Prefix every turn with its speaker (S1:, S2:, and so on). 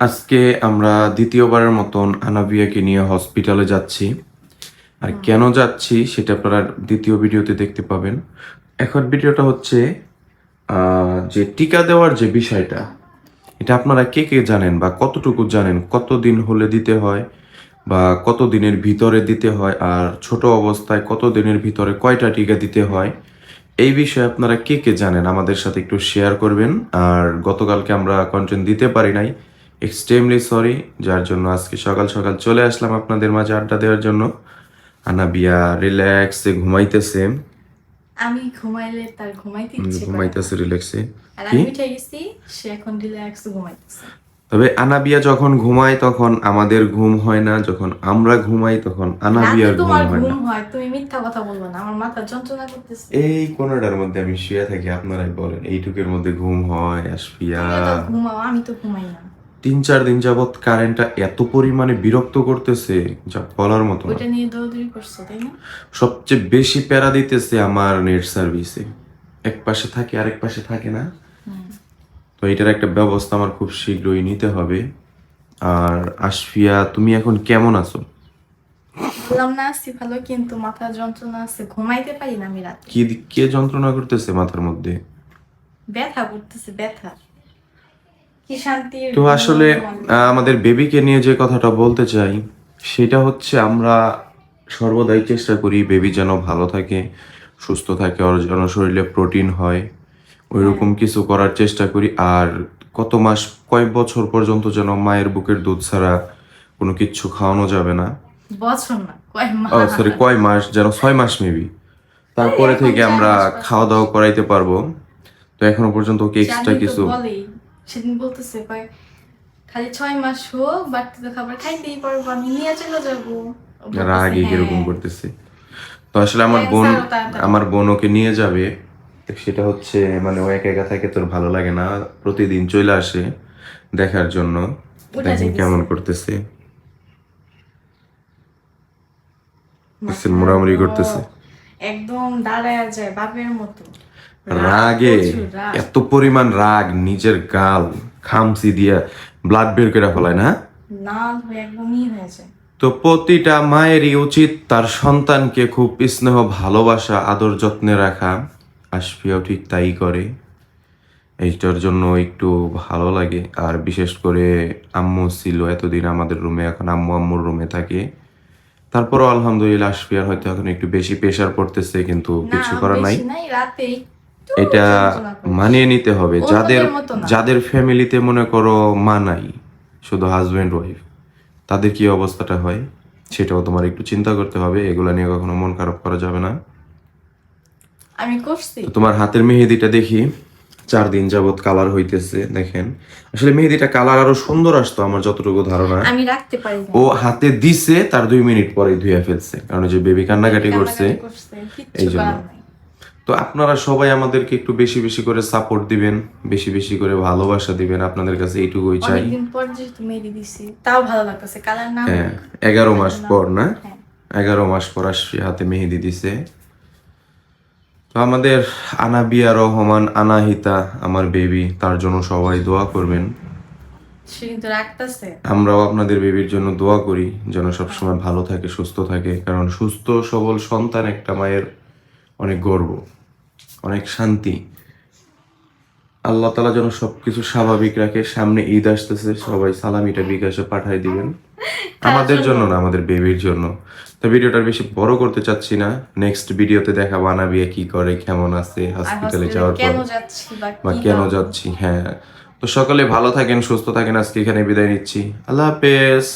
S1: আজকে আমরা দ্বিতীয়বারের মতন আনাবিয়াকে নিয়ে হসপিটালে যাচ্ছি। আর কেন যাচ্ছি সেটা আপনারা দ্বিতীয় ভিডিওতে দেখতে পাবেন। এখন ভিডিওটা হচ্ছে যে টিকা দেওয়ার যে বিষয়টা, এটা আপনারা কে কে জানেন বা কতটুকু জানেন? কতদিন হলে দিতে হয় বা কত দিনের ভিতরে দিতে হয়? আর ছোট অবস্থায় কত দিনের ভিতরে কয়টা টিকা দিতে হয়? এই বিষয়ে আপনারা কে কে জানেন? আমাদের সাথে একটু শেয়ার করবেন। আর গতকালকে আমরা কন্টেন্ট দিতে পারি নাই। এক্সট্রিমলি সরি যার জন্য আজকে সকাল সকাল চলে আসলাম আপনাদের মাঝে আড্ডা দেওয়ার জন্য। আনাবিয়া রিল্যাক্সে ঘুমাইতেছে।
S2: আমি ঘুমাইলে তার ঘুমাইতে ইচ্ছে করে
S1: ঘুমাইতেছে রিল্যাক্সে
S2: আর আমি উঠে গেছি সে এখন রিল্যাক্স ঘুমাইতেছে।
S1: তবে আনাবিয়া যখন ঘুমায় তখন আমাদের ঘুম হয় না যখন আমরা ঘুমাই তখন আনাবিয়ার ঘুম হয় না।
S2: ঘুম হয় তুমি মিথ্যা কথা বলব না আমার মাথা যন্ত্রণা করতেছে।
S1: এই কোনটার মধ্যে আমি শুয়ে থাকি আপনারাই বলেন এইটুকের মধ্যে ঘুম হয় আসফিয়া।
S2: ঘুমাও আমি তো ঘুমাই না।
S1: তিন চার দিন যাবৎ কারেন্টটা এত পরিমাণে বিরক্ত করতেছে যা বলার মতো না।
S2: ওইটা নিয়ে দৌড়দৌড়ি করছ তাই না?
S1: সবচেয়ে বেশি প্যারা দিতেছে আমার নেট সার্ভিসে। এক পাশে থাকে আরেক পাশে থাকে না। তো এটার একটা ব্যবস্থা আমার খুব শীঘ্রই নিতে হবে। আর আশফিয়া তুমি এখন কেমন আছো?
S2: বললাম না আছি ভালো কিন্তু মাথা যন্ত্রণা আছে। ঘুমাইতে পারি না আমি রাতে।
S1: কি কে যন্ত্রণা করতেছে মাথার মধ্যে?
S2: ব্যথা করতেছে ব্যথা।
S1: তো আসলে আমাদের বেবিকে নিয়ে যে কথাটা বলতে চাই সেটা হচ্ছে আমরা সর্বদাই চেষ্টা করি বেবি যেন ভালো থাকে সুস্থ থাকে ওর যেন শরীরে প্রোটিন হয়। ওই রকম কিছু করার চেষ্টা করি আর কত মাস কয়েক বছর পর্যন্ত যেন মায়ের বুকের দুধ ছাড়া কোনো কিচ্ছু খাওয়ানো যাবে না।
S2: বছর না কয় মাস?
S1: সরি কয় মাস যেন ছয় মাস মেবি তারপরে থেকে আমরা খাওয়া দাওয়া করাইতে পারব। তো এখনও পর্যন্ত ওকে এক্সট্রা কিছু
S2: সেদিন বলতেছে কয় খালি ছয় মাস হোক বাড়তি তো খাবার খাইতেই পারব আমি নিয়ে চলে যাব।
S1: রাগে
S2: হ্যাঁ।
S1: করতেছে। তো আসলে আমার বোন
S2: ও তাড়াতাড়ি।
S1: আমার বোন ওকে নিয়ে যাবে। সেটা হচ্ছে মানে ও একা একা থাকে তোর ভালো লাগে না। প্রতিদিন চলে আসে দেখার জন্য। দেখেন কেমন করতেছে। মোড়ামুড়ি করতেছে।
S2: একদম দাঁড়ায় যায় বাপের মতো।
S1: রাগে এত পরিমাণ রাগ নিজের গাল খামসি দিয়া ব্লাড বের করে ফেলায় না? তো প্রতিটা মায়েরই উচিত তার সন্তানকে খুব স্নেহ ভালোবাসা আদর যত্নে রাখা। আশফিয়াও ঠিক তাই করে। এইটার জন্য একটু ভালো লাগে। আর বিশেষ করে আম্মু ছিল এতদিন আমাদের রুমে এখন আম্মু আম্মুর রুমে থাকে। তারপরও আলহামদুলিল্লাহ আশফিয়ার হয়তো এখন একটু বেশি প্রেশার পড়তেছে কিন্তু কিছু করার নাই। এটা মানিয়ে নিতে হবে। যাদের যাদের ফ্যামিলিতে মনে করো মা নাই শুধু হাজব্যান্ড ওয়াইফ তাদের কি অবস্থাটা হয়? সেটাও তোমার একটু চিন্তা করতে হবে। এগুলা নিয়ে কখনো মন খারাপ করা যাবে না।
S2: আমি করছি।
S1: তোমার হাতের মেহেদিটা দেখি। চার দিন যাবত কালার হইতেছে দেখেন। আসলে মেহেদিটা কালার আরও সুন্দর আসতো আমার যতটুকু ধারণা।
S2: আমি রাখতে পারি
S1: ও হাতে দিছে তার দুই মিনিট পরে ধুয়ে ফেলছে। কারণ যে বেবি কান্নাকাটি করছে এই জন্য। তো আপনারা সবাই আমাদেরকে একটু বেশি বেশি করে সাপোর্ট দিবেন বেশি বেশি করে ভালোবাসা দিবেন আপনাদের কাছে এইটুকুই চাই।
S2: তাও ভালো লাগতেছে কালার না
S1: হ্যাঁ এগারো মাস পর না?
S2: হ্যাঁ।
S1: এগারো মাস পর আসছি হাতে মেহেদি দিছে। তো আমাদের আনাবিয়া রহমান আনাহিতা আমার বেবি তার জন্য সবাই দোয়া করবেন। আমরাও আপনাদের বেবির জন্য দোয়া করি যেন সবসময় ভালো থাকে সুস্থ থাকে কারণ সুস্থ সবল সন্তান একটা মায়ের অনেক গর্ব। অনেক শান্তি। আল্লাহ তালা যেন সবকিছু স্বাভাবিক রাখে সামনে ঈদ আসতেছে সবাই সালামিটা বিকাশে পাঠাই দিবেন। আমাদের জন্য? না আমাদের বেবির জন্য। তো ভিডিওটা বেশি বড় করতে চাচ্ছি না। নেক্সট ভিডিওতে দেখা বানাবিয়া কি করে কেমন আছে হসপিটালে যাওয়ার পর।
S2: বা
S1: কেন যাচ্ছি হ্যাঁ। তো সকলে ভালো থাকেন সুস্থ থাকেন আজকে এখানে বিদায় নিচ্ছি। আল্লাহ হাফেজ।